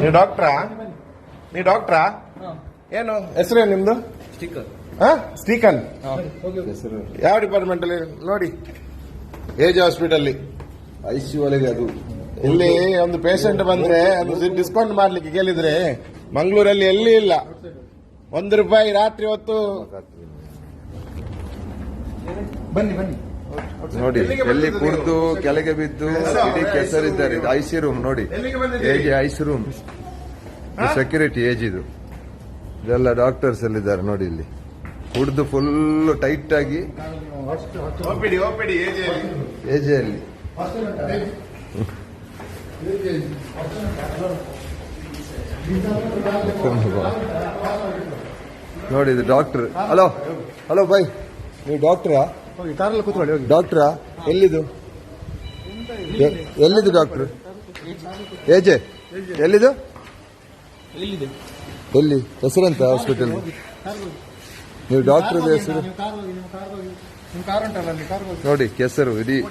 ನೀವು ಡಾಕ್ಟ್ರಾ ನೀ ಡಾಕ್ಟ್ರಾ ಏನು? ಹೆಸರು ನಿಮ್ದು? ಸ್ಟಿಕ್ಕರ್ ಹಾ? ಸ್ಟೀಕನ್? ಹೆಸರು. ಯಾವ ಡಿಪಾರ್ಟ್ಮೆಂಟ್ ಅಲ್ಲಿ? ನೋಡಿ. ಏಜ್ ಹಾಸ್ಪಿಟಲ್ ಸಿ ಒಳಗೆ ಅದು. ಇಲ್ಲಿ ಒಂದು ಪೇಷಂಟ್ ಬಂದ್ರೆ ಅದು ಡಿಸ್ಕೌಂಟ್ ಮಾಡ್ಲಿಕ್ಕೆ ಕೇಳಿದ್ರೆ ಮಂಗಳೂರಲ್ಲಿ ಎಲ್ಲಿ ಇಲ್ಲ. ಒಂದು ರೂಪಾಯಿ ರಾತ್ರಿ ಹೊತ್ತು ಬನ್ನಿ ಬನ್ನಿ. ನೋಡಿ ಎಲ್ಲಿ ಕುಡಿದು ಕೆಳಗೆ ಬಿದ್ದು ಇಡೀ ಕೆಸರಿದ್ದಾರೆ. ಇದು ಐಸಿ ರೂಮ್ ನೋಡಿ. ಹೇಗೆ ಏಜ್ ಐಸಿ ರೂಮ್? ಸೆಕ್ಯೂರಿಟಿ ಏಜ್ ಇದು. ಇದೆಲ್ಲ ಡಾಕ್ಟರ್ಸ್ ಎಲ್ಲಿದ್ದಾರೆ ನೋಡಿ ಇಲ್ಲಿ. ಕುಡಿದು ಫುಲ್ ಟೈಟ್ ಆಗಿ. ಏಜೆಯಲ್ಲಿ ನೋಡಿ ಇದು ಡಾಕ್ಟರ್ ಹಲೋ ಹಲೋ ಬೈ ನೀವು ಡಾಕ್ಟ್ರಾ ಡಾಕ್ಟ್ರಾ ಎಲ್ಲಿದು? A- ಎಲ್ಲಿದು doctor ಏಜೆ ಎಲ್ಲಿದು? ಎಲ್ಲಿದೆ? ಎಲ್ಲಿ? ಹೆಸರಂತ ಹಾಸ್ಪಿಟಲ್ ನೀವು ಡಾಕ್ಟರ್ ಹೆಸರು? ನೀವು ಕಾರ್ ಹೋಗಿ ನಿಮ್ಮ ಕಾರ್ ಹೋಗಿ ನಿಮ್ಮ ಕಾರ್ ಉಂಟಲ್ಲ ಅಲ್ಲಿ ಕಾರ್ ಹೋಗಿ. ನೋಡಿ ಕೆಸರು ಇಡೀ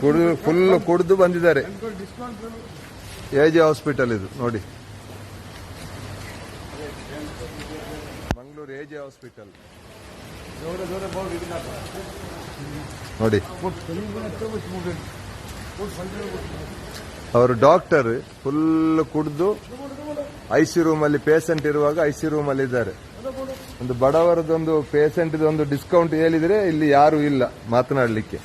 ಕುಡಿದು ಫುಲ್ ಕುಡಿದು ಬಂದಿದ್ದಾರೆ. ಎಜೆ ಹಾಸ್ಪಿಟಲ್ ಇದು ನೋಡಿ. ಮಂಗಳೂರು ಎಜೆ ಹಾಸ್ಪಿಟಲ್ ನೋಡಿ. ಅವರು ಡಾಕ್ಟರ್ ಫುಲ್ ಕುಡಿದು ಐ ರೂಮ್ ಅಲ್ಲಿ ಪೇಷಂಟ್ ಇರುವಾಗ ಐ ರೂಮ್ ಅಲ್ಲಿ ಇದ್ದಾರೆ. ಒಂದು ಬಡವರದೊಂದು ಪೇಷಂಟ್ ಒಂದು ಡಿಸ್ಕೌಂಟ್ ಹೇಳಿದ್ರೆ ಇಲ್ಲಿ ಯಾರು ಇಲ್ಲ ಮಾತನಾಡಲಿಕ್ಕೆ.